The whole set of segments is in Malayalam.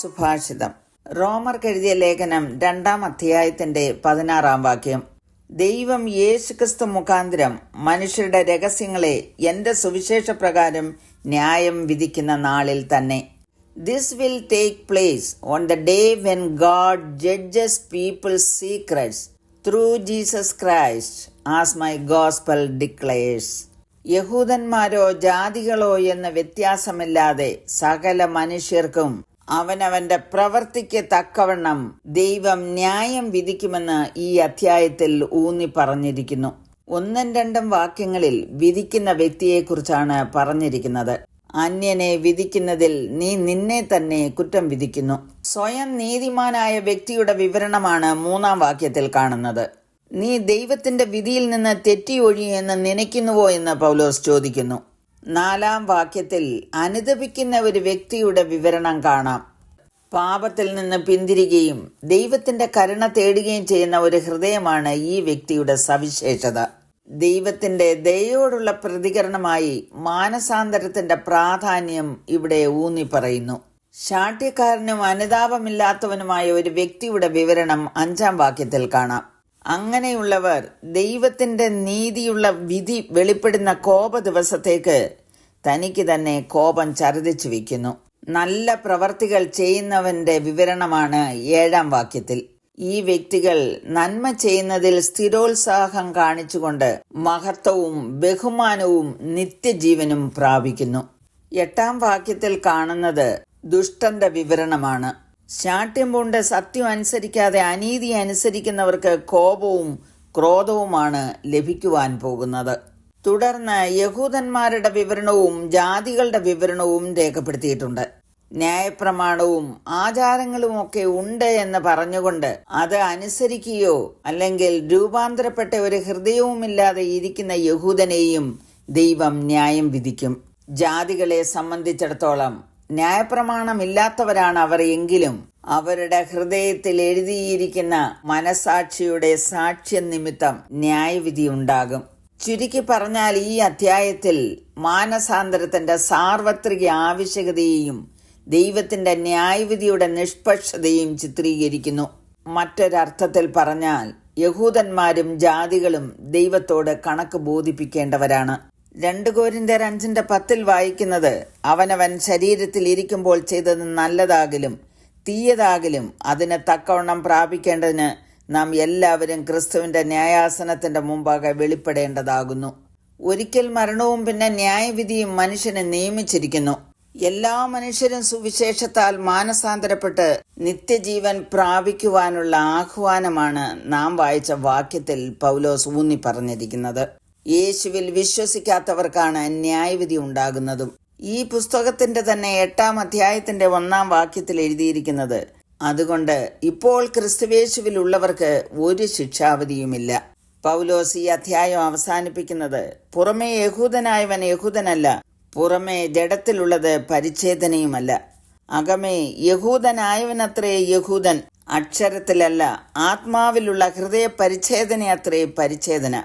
സുഭാഷിതം. റോമർ എഴുതിയ ലേഖനം രണ്ടാം അധ്യായത്തിന്റെ പതിനാറാം വാക്യം. ദൈവം യേശുക്രിസ്തു മുഖാന്തരം മനുഷ്യരുടെ രഹസ്യങ്ങളെ എന്റെ സുവിശേഷ പ്രകാരം ന്യായം വിധിക്കുന്ന നാളിൽ തന്നെ. This will take place on the day when God judges people secrets through Jesus Christ as my gospel declares യഹൂദന്മാരോ ജാതികളോ എന്ന വ്യത്യാസമില്ലാതെ സകല മനുഷ്യർക്കും അവനവന്റെ പ്രവർത്തിക്ക് തക്കവണ്ണം ദൈവം ന്യായം വിധിക്കുമെന്ന് ഈ അധ്യായത്തിൽ ഊന്നി പറഞ്ഞിരിക്കുന്നു. ഒന്നും രണ്ടും വാക്യങ്ങളിൽ വിധിക്കുന്ന വ്യക്തിയെക്കുറിച്ചാണ് പറഞ്ഞിരിക്കുന്നത്. അന്യനെ വിധിക്കുന്നതിൽ നീ നിന്നെ തന്നെ കുറ്റം വിധിക്കുന്നു. സ്വയം നീതിമാനായ വ്യക്തിയുടെ വിവരണമാണ് മൂന്നാം വാക്യത്തിൽ കാണുന്നത്. നീ ദൈവത്തിന്റെ വിധിയിൽ നിന്ന് തെറ്റി തെറ്റിയൊഴിയെന്ന് നനയ്ക്കുന്നുവോ എന്ന് പൗലോസ് ചോദിക്കുന്നു. നാലാം വാക്യത്തിൽ അനുദപിക്കുന്ന ഒരു വ്യക്തിയുടെ വിവരണം കാണാം. പാപത്തിൽ നിന്ന് പിന്തിരികയും ദൈവത്തിന്റെ കരുണ തേടുകയും ചെയ്യുന്ന ഒരു ഹൃദയമാണ് ഈ വ്യക്തിയുടെ സവിശേഷത. ദൈവത്തിന്റെ ദയോടുള്ള പ്രതികരണമായി മാനസാന്തരത്തിന്റെ പ്രാധാന്യം ഇവിടെ ഊന്നി പറയുന്നു ശാഠ്യക്കാരനും അനുതാപമില്ലാത്തവനുമായ ഒരു വ്യക്തിയുടെ വിവരണം അഞ്ചാം വാക്യത്തിൽ കാണാം. അങ്ങനെയുള്ളവർ ദൈവത്തിന്റെ നീതിയുള്ള വിധി വെളിപ്പെടുന്ന കോപ ദിവസത്തേക്ക് തനിക്ക് തന്നെ കോപം ചർദിച്ചു വയ്ക്കുന്നു. നല്ല പ്രവർത്തികൾ ചെയ്യുന്നവന്റെ വിവരണമാണ് ഏഴാം വാക്യത്തിൽ. ഈ വ്യക്തികൾ നന്മ ചെയ്യുന്നതിൽ സ്ഥിരോത്സാഹം കാണിച്ചുകൊണ്ട് മഹത്വവും ബഹുമാനവും നിത്യജീവനും പ്രാപിക്കുന്നു. എട്ടാം വാക്യത്തിൽ കാണുന്നത് ദുഷ്ടന്റെ വിവരണമാണ്. ശാഠ്യം പൂണ്ട് സത്യം അനുസരിക്കാതെ അനീതി അനുസരിക്കുന്നവർക്ക് കോപവും ക്രോധവുമാണ് ലഭിക്കുവാൻ പോകുന്നത്. തുടർന്ന് യഹൂദന്മാരുടെ വിവരണവും ജാതികളുടെ വിവരണവും രേഖപ്പെടുത്തിയിട്ടുണ്ട്. ന്യായപ്രമാണവും ആചാരങ്ങളും ഒക്കെ ഉണ്ട് എന്ന് പറഞ്ഞുകൊണ്ട് അത് അനുസരിക്കുകയോ അല്ലെങ്കിൽ രൂപാന്തരപ്പെട്ട ഒരു ഹൃദയവുമില്ലാതെ ഇരിക്കുന്ന യഹൂദനെയും ദൈവം ന്യായം വിധിക്കും. ജാതികളെ സംബന്ധിച്ചിടത്തോളം ന്യായപ്രമാണമില്ലാത്തവരാണ് അവർ എങ്കിലും. അവരുടെ ഹൃദയത്തിൽ എഴുതിയിരിക്കുന്ന മനസാക്ഷിയുടെ സാക്ഷ്യം നിമിത്തം ന്യായവിധി ഉണ്ടാകും. ചുരുക്കി പറഞ്ഞാൽ ഈ അധ്യായത്തിൽ മാനസാന്തരത്തിന്റെ സാർവത്രിക ആവശ്യകതയെയും ദൈവത്തിന്റെ ന്യായവിധിയുടെ നിഷ്പക്ഷതയും ചിത്രീകരിക്കുന്നു. മറ്റൊരർത്ഥത്തിൽ പറഞ്ഞാൽ യഹൂദന്മാരും ജാതികളും ദൈവത്തോട് കണക്ക് ബോധിപ്പിക്കേണ്ടവരാണ്. രണ്ട് കോരിന്തർ അഞ്ചിന്റെ പത്തിൽ വായിക്കുന്നത് അവനവൻ ശരീരത്തിൽ ഇരിക്കുമ്പോൾ ചെയ്തത് നല്ലതാകിലും തീയതാകിലും അതിന് തക്കവണ്ണം പ്രാപിക്കേണ്ടതിന് നാം എല്ലാവരും ക്രിസ്തുവിന്റെ ന്യായാസനത്തിന്റെ മുമ്പാകെ വെളിപ്പെടേണ്ടതാകുന്നു. ഒരിക്കൽ മരണവും പിന്നെ ന്യായവിധിയും മനുഷ്യനെ നിയമിച്ചിരിക്കുന്നു. എല്ലാ മനുഷ്യരും സുവിശേഷത്താൽ മാനസാന്തരപ്പെട്ട് നിത്യജീവൻ പ്രാപിക്കുവാനുള്ള ആഹ്വാനമാണ് നാം വായിച്ച വാക്യത്തിൽ പൗലോസ് ഊന്നി പറഞ്ഞിരിക്കുന്നത്. യേശുവിൽ വിശ്വസിക്കാത്തവർക്കാണ് ന്യായവിധി ഉണ്ടാകുന്നതും. ഈ പുസ്തകത്തിന്റെ തന്നെ എട്ടാം അധ്യായത്തിന്റെ ഒന്നാം വാക്യത്തിൽ എഴുതിയിരിക്കുന്നത് അതുകൊണ്ട് ഇപ്പോൾ ക്രിസ്തുവേശുവിൽ ഉള്ളവർക്ക് ഒരു ശിക്ഷാവധിയുമില്ല. പൗലോസ് ഈ അധ്യായം അവസാനിപ്പിക്കുന്നത് പുറമേ യഹൂദനായവൻ യഹൂദനല്ല പുറമേ ജഡത്തിലുള്ളത് പരിച്ഛേദനയുമല്ല. അകമേ യഹൂദനായവനത്രേ യഹൂദൻ അക്ഷരത്തിലല്ല ആത്മാവിലുള്ള ഹൃദയ പരിച്ഛേദന അത്രേ പരിച്ഛേദന.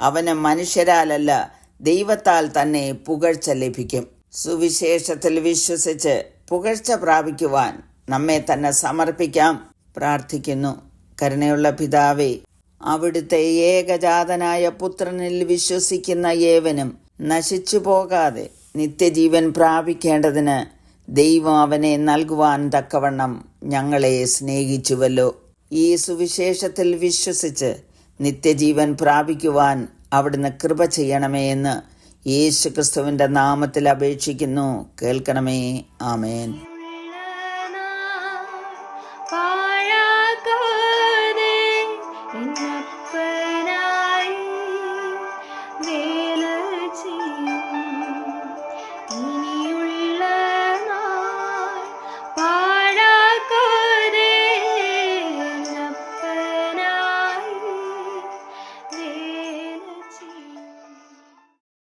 അവന് മനുഷ്യരാലല്ല ദൈവത്താൽ തന്നെ പുകഴ്ച ലഭിക്കും. സുവിശേഷത്തിൽ വിശ്വസിച്ച് പുകഴ്ച പ്രാപിക്കുവാൻ നമ്മെ തന്നെ സമർപ്പിക്കാം. പ്രാർത്ഥിക്കുന്നു. കരുണയുള്ള പിതാവേ അവിടുത്തെ ഏകജാതനായ പുത്രനിൽ വിശ്വസിക്കുന്ന ഏവനും നശിച്ചു പോകാതെ നിത്യജീവൻ പ്രാപിക്കേണ്ടതിന് ദൈവം അവനെ നൽകുവാൻ തക്കവണ്ണം ഞങ്ങളെ സ്നേഹിച്ചുവല്ലോ. ഈ സുവിശേഷത്തിൽ വിശ്വസിച്ച് നിത്യജീവൻ പ്രാപിക്കുവാൻ അവിടുന്ന് കൃപ ചെയ്യണമേ എന്ന് യേശുക്രിസ്തുവിന്റെ നാമത്തിൽ അപേക്ഷിക്കുന്നു. കേൾക്കണമേ. ആമേൻ.